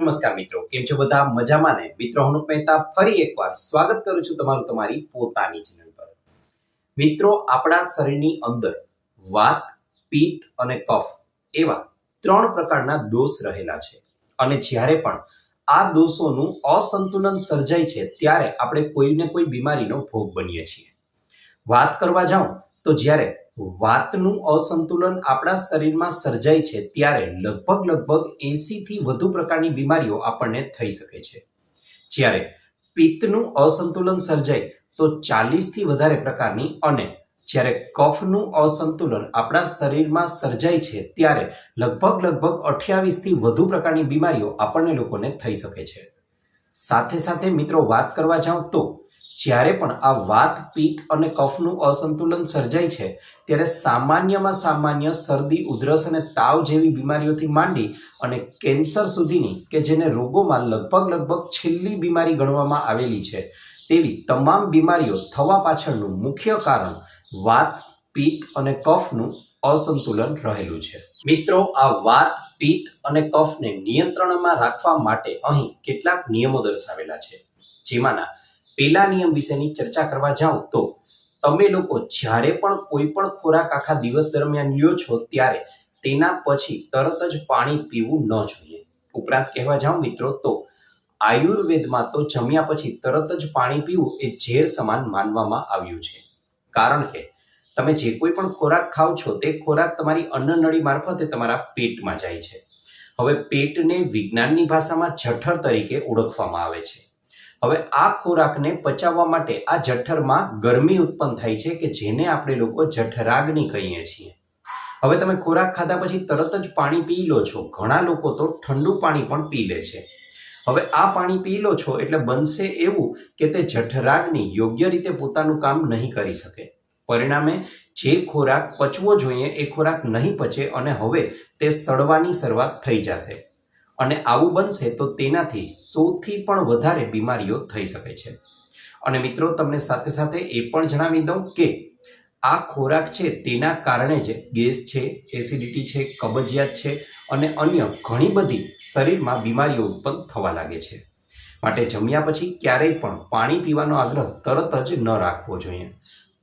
નમસ્કાર મિત્રો, કેમ છો બધા? મજામાં ને? મિત્રો, હું મહેતા ફરી એકવાર સ્વાગત કરું છું તમારું તમારી પોતાની ચેનલ પર. મિત્રો, આપણા શરીરની અંદર વાત, પિત્ત અને કફ એવા ત્રણ પ્રકારના દોષ રહેલા છે. અને જ્યારે પણ આ દોષોનું અસંતુલન સર્જાય છે, ત્યારે આપણે કોઈને કોઈ બીમારીનો ભોગ બનીએ છીએ. વાત કરવા જાઉં તો જ્યારે વાતનું અસંતુલન આપણા શરીરમાં સર્જાય છે ત્યારે લગભગ લગભગ એસી થી વધુ પ્રકારની બીમારીઓ આપણને થઈ શકે છે. જ્યારે પિત્તનું અસંતુલન સર્જાય તો ચાલીસથી વધારે પ્રકારની અને જ્યારે કફનું અસંતુલન આપણા શરીરમાં સર્જાય છે ત્યારે લગભગ લગભગ અઠ્યાવીસથી વધુ પ્રકારની બીમારીઓ આપણને લોકોને થઈ શકે છે. સાથે સાથે મિત્રો વાત કરવા જાઉં તો જ્યારે પણ આ વાત પિત્ત અને કફનું અસંતુલન સર્જાય છે, ત્યારે સામાન્યમાં સામાન્ય શરદી, ઉધરસ અને તાવ જેવી બીમારીઓથી માંડી અને કેન્સર સુધીની કે જેને રોગોમાં લગભગ લગભગ છેલ્લી બીમારી ગણવામાં આવેલી છે, તેવી તમામ બીમારીઓ થવા પાછળનું મુખ્ય કારણ વાત પિત્ત અને કફનું અસંતુલન રહેલું છે. મિત્રો, આ વાત પિત્ત અને કફને નિયંત્રણમાં રાખવા માટે અહીં કેટલાક નિયમો દર્શાવેલા છે. જેમાંના પહેલા નિયમ વિશેની ચર્ચા કરવા જાઉં તો તમે લોકો જ્યારે પણ કોઈ પણ ખોરાક આખા દિવસ દરમિયાન લ્યો છો ત્યારે તેના પછી તરત જ પાણી પીવું ન જોઈએ. ઉપરાંત કહેવા જાઉં મિત્રો તો આયુર્વેદમાં તો જમ્યા પછી તરત જ પાણી પીવું એ ઝેર સમાન માનવામાં આવ્યું છે. કારણ કે તમે જે કોઈ પણ ખોરાક ખાવ છો તે ખોરાક તમારી અન્નનળી મારફતે તમારા પેટમાં જાય છે. હવે પેટને વિજ્ઞાનની ભાષામાં જઠર તરીકે ઓળખવામાં આવે છે. હવે આ ખોરાકને પચાવવા માટે આ જઠરમાં ગરમી ઉત્પન્ન થાય છે કે જેને આપણે લોકો જઠરાગ્નિ કહીએ છીએ. હવે તમે ખોરાક ખાધા પછી તરત જ પાણી પી લો છો. ઘણા લોકો તો ઠંડુ પાણી પણ પી લે છે. હવે આ પાણી પી લો છો એટલે બનશે એવું કે તે જઠરાગ્નિ યોગ્ય રીતે પોતાનું કામ નહીં કરી શકે. પરિણામે જે ખોરાક પચવો જોઈએ એ ખોરાક નહીં પચે અને હવે તે સડવાની શરૂઆત થઈ જશે. અને આવું બનશે તો તેનાથી સૌથી પણ વધારે બીમારીઓ થઈ શકે છે. અને મિત્રો, તમને સાથે સાથે એ પણ જણાવી દઉં કે આ ખોરાક છે તેના કારણે જ ગેસ છે, એસિડિટી છે, કબજિયાત છે અને અન્ય ઘણી બધી શરીરમાં બીમારીઓ ઉત્પન્ન થવા લાગે છે. માટે જમ્યા પછી ક્યારેય પણ પાણી પીવાનો આગ્રહ તરત જ ન રાખવો જોઈએ.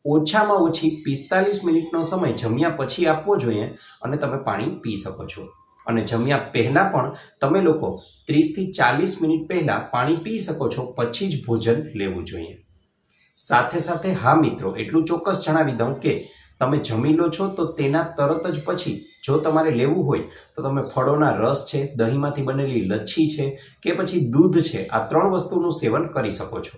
ઓછામાં ઓછી પિસ્તાલીસ મિનિટનો સમય જમ્યા પછી આપવો જોઈએ અને તમે પાણી પી શકો છો. અને જમ્યા પહેલાં પણ તમે લોકો ત્રીસથી ચાલીસ મિનિટ પહેલાં પાણી પી શકો છો, પછી જ ભોજન લેવું જોઈએ. સાથે સાથે હા મિત્રો, એટલું ચોક્કસ જણાવી દઉં કે તમે જમી લો છો તો તેના તરત જ પછી જો તમારે લેવું હોય તો તમે ફળોના રસ છે, દહીંમાંથી બનેલી લચ્છી છે કે પછી દૂધ છે, આ ત્રણ વસ્તુનું સેવન કરી શકો છો.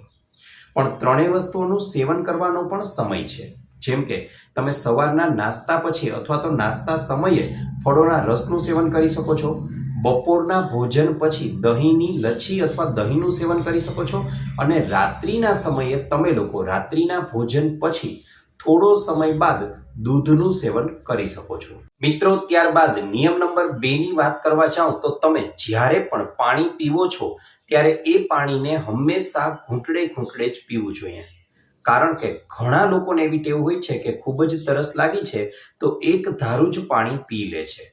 પણ ત્રણેય વસ્તુઓનું સેવન કરવાનો પણ સમય છે. જેમ કે, તમે સવારના નાસ્તા પછી અથવા તો નાસ્તા સમયે ફળોના રસનું સેવન કરી શકો છો, બપોરના ભોજન પછી દહીંની લચ્છી અથવા દહીંનું સેવન કરી શકો છો, અને રાત્રિના સમયે તમે લોકો રાત્રિના ભોજન પછી થોડો સમય બાદ દૂધનું સેવન કરી શકો છો. મિત્રો, ત્યારબાદ નિયમ નંબર બેની વાત કરવા જાઓ તો તમે જ્યારે પણ પાણી પીવો છો, ત્યારે એ પાણીને હંમેશા ઘૂંટડે ઘૂંટડે જ પીવું જોઈએ. કારણ કે ઘણા લોકોને એવી ટેવ હોય છે કે ખૂબ જ તરસ લાગી છે, તો એક ધારું જ પાણી પી લે છે.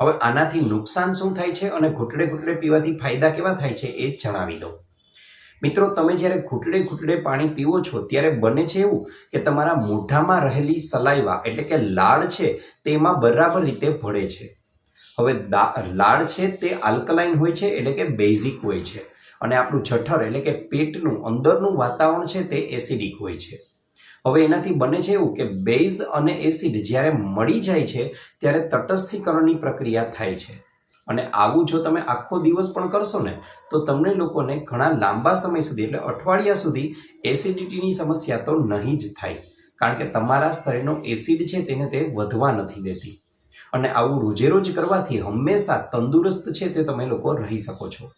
હવે આનાથી નુકસાન શું થાય છે અને ઘૂંટડે ઘૂંટડે પીવાથી ફાયદા કેવા થાય છે એ જણાવી દઉં. મિત્રો, તમે જ્યારે ઘૂંટડે ઘૂંટડે પાણી પીવો છો, ત્યારે બને છે એવું કે તમારા મોઢામાં રહેલી સલાઈવા એટલે કે લાળ છે તેમાં બરાબર રીતે ભળે છે. હવે લાળ છે તે આલ્કલાઇન હોય છે એટલે કે બેઝિક હોય છે. અને આપણું જઠર એટલે કે પેટનું, અંદરનું વાતાવરણ છે તે એસિડિક હોય છે. હવે એનાથી બને છે એવું કે બેઝ અને એસિડ જ્યારે મળી જાય છે, ત્યારે તટસ્થીકરણની પ્રક્રિયા થાય છે. અને આવું જો તમે આખો દિવસ પણ કરશો ને, તો તમને લોકોને ઘણા લાંબા સમય સુધી એટલે અઠવાડિયા સુધી એસિડિટીની સમસ્યા તો નહીં જ થાય. કારણ કે તમારા શરીરનો એસિડ છે તેને તે વધવા નથી દેતી. અને આવું રોજે રોજ કરવાથી હંમેશા તંદુરસ્ત છે તે તમે લોકો રહી શકો છો.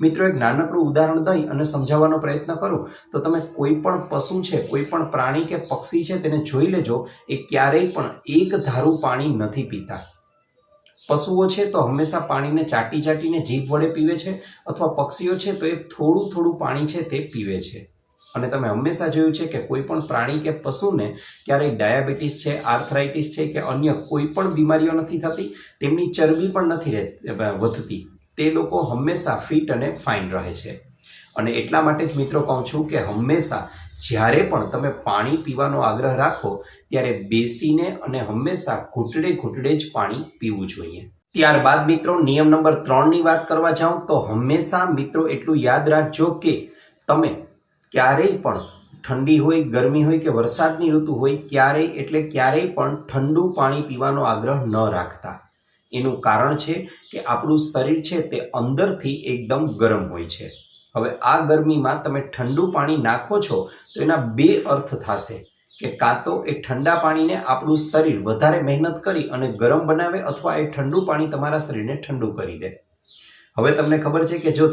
મિત્રો, એક નાનકડું ઉદાહરણ દઈ અને સમજાવવાનો પ્રયત્ન કરું. તો તમે કોઈ પણ પશુ છે, કોઈ પણ પ્રાણી કે પક્ષી છે, તેને જોઈ લેજો. એ ક્યારેય પણ એક ધારું પાણી નથી પીતા. પશુઓ છે તો હંમેશા પાણીને ચાટી ચાટીને જીભ વડે પીવે છે અથવા પક્ષીઓ છે તો એ થોડું થોડું પાણી છે તે પીવે છે. અને તમે હંમેશા જોયું છે કે કોઈ પણ પ્રાણી કે પશુને ક્યારેય ડાયાબિટીસ છે, આર્થરાઇટિસ છે કે અન્ય કોઈ પણ બીમારીઓ નથી થતી, તેમની ચરબી પણ નથી વધતી. તે લોકો હંમેશા ફિટ અને ફાઇન રહે છે. અને એટલા માટે જ મિત્રો કહું છું કે હંમેશા જ્યારે પણ તમે પાણી પીવાનો આગ્રહ રાખો, ત્યારે બેસીને અને હંમેશા ઘૂંટડે ઘૂંટડે જ પાણી પીવું જોઈએ. ત્યારબાદ મિત્રો નિયમ નંબર ત્રણની વાત કરવા જાઉં તો હંમેશા મિત્રો એટલું યાદ રાખજો કે તમે ક્યારેય પણ ઠંડી હોય, ગરમી હોય કે વરસાદની ઋતુ હોય, ક્યારેય એટલે ક્યારેય પણ ઠંડુ પાણી પીવાનો આગ્રહ ન રાખતા. એનું કારણ છે કે આપણું શરીર છે તે અંદરથી એકદમ ગરમ હોય છે. હવે આ ગરમીમાં તમે ઠંડુ પાણી નાખો છો, તો એના બે અર્થ થશે. કે કાં તો એ ઠંડા પાણીને આપણું શરીર વધારે મહેનત કરી અને ગરમ બનાવે અથવા એ ઠંડુ પાણી તમારા શરીરને ઠંડુ કરી દે. હવે તમને ખબર છે કે જો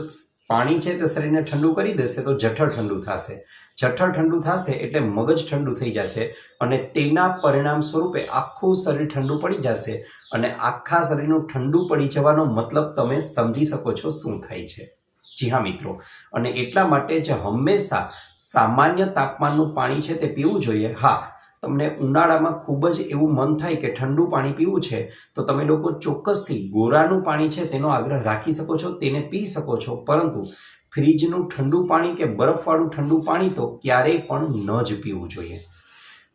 પાણી છે તે શરીરને ઠંડુ કરી દેશે, તો જઠર ઠંડુ થશે. જઠર ઠંડુ થશે એટલે મગજ ઠંડુ થઈ જશે અને તેના પરિણામ સ્વરૂપે આખું શરીર ઠંડુ પડી જશે. અને આખા શરીરનું ઠંડુ પડી જવાનો મતલબ તમે સમજી શકો છો શું થાય છે. જી હા, મિત્રો. અને એટલા માટે જ હંમેશા સામાન્ય તાપમાનનું પાણી છે તે પીવું જોઈએ. હા, તમને ઉનાળામાં ખૂબ જ એવું મન થાય કે ઠંડુ પાણી પીવું છે, તો તમે લોકો ચોક્કસથી ગોરાનું પાણી છે તેનો આગ્રહ રાખી શકો છો, તેને પી શકો છો. પરંતુ ફ્રીજનું ઠંડુ પાણી કે બરફવાળું ઠંડુ પાણી તો ક્યારેય પણ ન જ પીવું જોઈએ.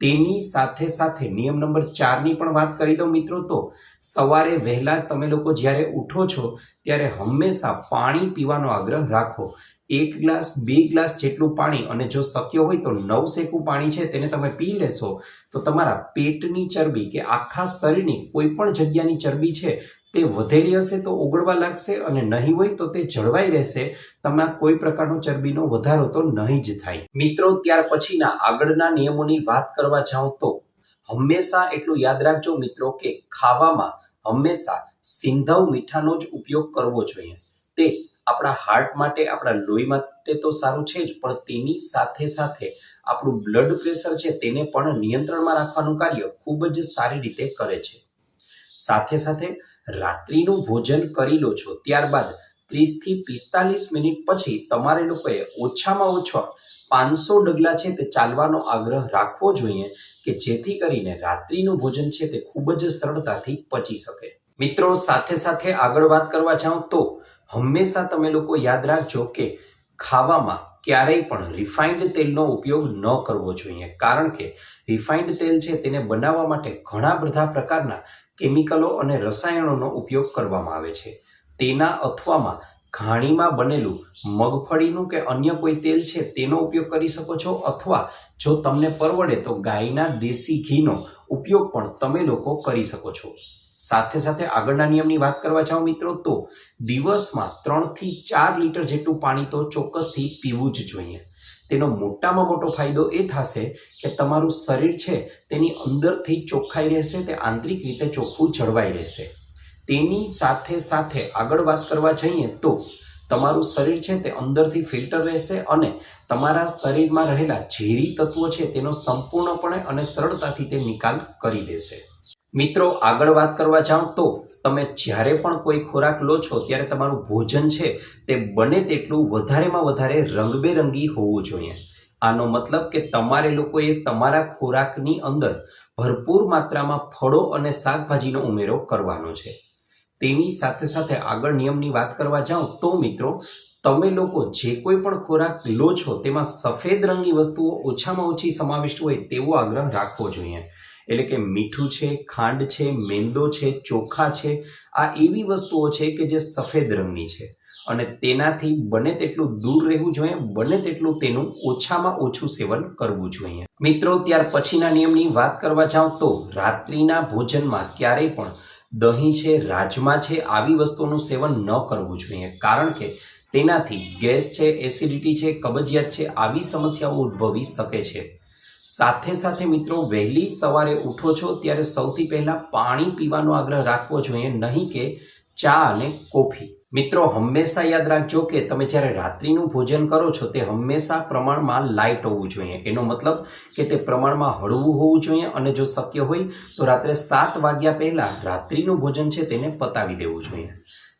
તેની સાથે સાથે નિયમ નંબર ચારની પણ વાત કરી દઉં મિત્રો તો, સવારે વહેલા તમે લોકો જ્યારે ઉઠો છો, ત્યારે હંમેશા પાણી પીવાનો આગ્રહ રાખો. એક ગ્લાસ, બે ગ્લાસ જેટલું પાણી અને જો શક્ય હોય તો નવ શેકું પાણી છે તેને તમે પી લેશો. તો તમારા પેટની ચરબી કે આખા શરીરની કોઈ પણ જગ્યાની ચરબી છે તે વધેલી હશે તો ઓગળવા લાગશે અને નહીં હોય તો તે જળવાઈ રહેશે. તમારા કોઈ પ્રકારનો ચરબીનો વધારો તો નહીં જ થાય. મિત્રો, ત્યાર પછીના આગળના નિયમોની વાત કરવા જાઉં તો હંમેશા એટલું યાદ રાખજો મિત્રો કે ખાવામાં હંમેશા સિંધવ મીઠાનો જ ઉપયોગ કરવો જોઈએ. તે આપણા હાર્ટ માટે, આપણા લોહી માટે તો સારું છે જ, પણ તેની સાથે સાથે આપણું બ્લડ પ્રેશર છે તેને પણ નિયંત્રણમાં રાખવાનું કાર્ય ખૂબ જ સારી રીતે કરે છે. સાથે સાથે રાત્રિનું ભોજન કરી લો છો. ત્યારબાદ ત્રીસથી પિસ્તાલીસ મિનિટ પછી તમારે લોકોએ ઓછામાં ઓછા પાંચસો ડગલા છે તે ચાલવાનો આગ્રહ રાખવો જોઈએ કે જેથી કરીને રાત્રિનું ભોજન છે તે ખૂબ જ સરળતાથી પચી શકે. મિત્રો, સાથે સાથે આગળ વાત કરવા જાઉં તો હંમેશા તમે લોકો યાદ રાખજો કે ખાવામાં ક્યારેય પણ રિફાઇન્ડ તેલનો ઉપયોગ ન કરવો જોઈએ. કારણ કે રિફાઇન્ડ તેલ છે તેને બનાવવા માટે ઘણા બધા પ્રકારના કેમિકલો અને રસાયણોનો ઉપયોગ કરવામાં આવે છે. તેના અથવામાં ઘાણીમાં બનેલું મગફળીનું કે અન્ય કોઈ તેલ છે, તેનો ઉપયોગ કરી શકો છો અથવા જો તમને પરવડે તો ગાયના દેશી ઘીનો ઉપયોગ પણ તમે લોકો કરી શકો છો. સાથે સાથે આગળના નિયમની વાત કરવા જાઓ મિત્રો, તો દિવસમાં ત્રણથી ચાર લીટર જેટલું પાણી તો ચોક્કસથી પીવું જ જોઈએ. તેનો મોટામાં મોટો ફાયદો એ થશે કે તમારું શરીર છે તેની અંદરથી ચોખ્ખાઈ રહેશે, તે આંતરિક રીતે ચોખ્ખું જળવાઈ રહેશે. તેની સાથે સાથે આગળ વાત કરવા જઈએ તો તમારું શરીર છે તે અંદરથી ફિલ્ટર રહેશે અને તમારા શરીરમાં રહેલા ઝેરી તત્વો છે તેનો સંપૂર્ણપણે અને સરળતાથી તે નિકાલ કરી દેશે. મિત્રો, આગળ વાત કરવા જાઓ તો તમે જ્યારે પણ કોઈ ખોરાક લો છો, ત્યારે તમારું ભોજન છે તે બને તેટલું વધારેમાં વધારે રંગબેરંગી હોવું જોઈએ. આનો મતલબ કે તમારે લોકોએ તમારા ખોરાકની અંદર ભરપૂર માત્રામાં ફળો અને શાકભાજીનો ઉમેરો કરવાનો છે. તેની સાથે સાથે આગળ નિયમની વાત કરવા જાઓ તો મિત્રો, તમે લોકો જે કોઈ પણ ખોરાક લો છો, તેમાં સફેદ રંગની વસ્તુઓ ઓછામાં ઓછી સમાવિષ્ટ હોય તેવો આગ્રહ રાખવો જોઈએ. એટલે કે મીઠું છે, ખાંડ છે, મેંદો છે, ચોખા છે, આ એવી વસ્તુઓ છે કે જે સફેદ રંગની છે. અને તેનાથી બને તેટલું દૂર રહેવું જોઈએ, બને તેટલું તેનું ઓછામાં ઓછું સેવન કરવું જોઈએ. મિત્રો, ત્યાર પછીના નિયમની વાત કરવા જાઉં તો રાત્રિના ભોજનમાં ક્યારેય પણ દહીં છે, રાજમા છે, આવી વસ્તુઓનું સેવન ન કરવું જોઈએ. કારણ કે તેનાથી ગેસ છે, એસિડિટી છે, કબજિયાત છે, આવી સમસ્યાઓ ઉદ્ભવી શકે છે. સાથે સાથે મિત્રો વહેલી સવારે ઉઠો છો ત્યારે સૌથી પહેલાં પાણી પીવાનો આગ્રહ રાખવો જોઈએ, નહીં કે ચા અને કોફી. મિત્રો, હંમેશા યાદ રાખજો કે તમે જ્યારે રાત્રિનું ભોજન કરો છો તે હંમેશા પ્રમાણમાં લાઇટ હોવું જોઈએ. એનો મતલબ કે તે પ્રમાણમાં હળવું હોવું જોઈએ અને જો શક્ય હોય તો રાત્રે સાત વાગ્યા પહેલાં રાત્રિનું ભોજન છે તેને પતાવી દેવું જોઈએ.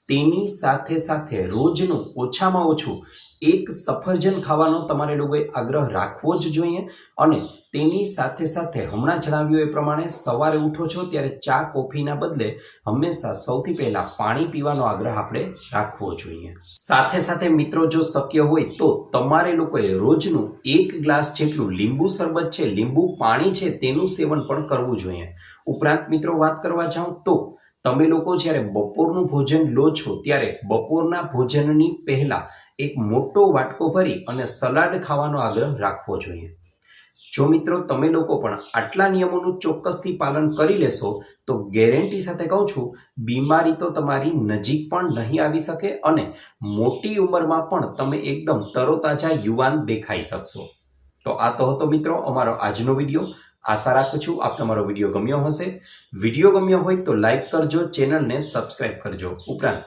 તેની સાથે સાથે રોજનું ઓછામાં ઓછું એક સફરજન ખાવાનો તમારે લોકોએ આગ્રહ રાખવો જ જોઈએ અને તેની સાથે સાથે હમણાં જણાવ્યું એ પ્રમાણે સવારે ઉઠો છો ત્યારે ચા કોફીના બદલે હંમેશા સૌથી પહેલાં પાણી પીવાનો આગ્રહ આપણે રાખવો જોઈએ. સાથે સાથે મિત્રો જો શક્ય હોય તો તમારે લોકોએ રોજનું એક ગ્લાસ જેટલું લીંબુ શરબત છે, લીંબુ પાણી છે તેનું સેવન પણ કરવું જોઈએ. ઉપરાંત મિત્રો વાત કરવા જાઉં તો તમે લોકો જ્યારે બપોરનું ભોજન લો છો ત્યારે બપોરના ભોજનની પહેલા એક મોટો વાટકો ભરી અને સલાડ ખાવાનો આગ્રહ રાખવો જોઈએ. જો મિત્રો તમે લોકો પણ આટલા નિયમોનું ચોક્કસથી પાલન કરી લેશો, તો ગેરંટી સાથે કહું છું, બીમારી તો તમારી નજીક પણ નહીં આવી શકે અને મોટી ઉંમરમાં પણ તમે એકદમ તરોતાજા યુવાન દેખાઈ શકશો. તો આ તો હતો મિત્રો અમારો આજનો વીડિયો. આશા રાખું છું આપને તમારો વીડિયો ગમ્યો હશે. વીડિયો ગમ્યો હોય તો લાઇક કરજો, ચેનલને સબસ્ક્રાઈબ કરજો. ઉપરાંત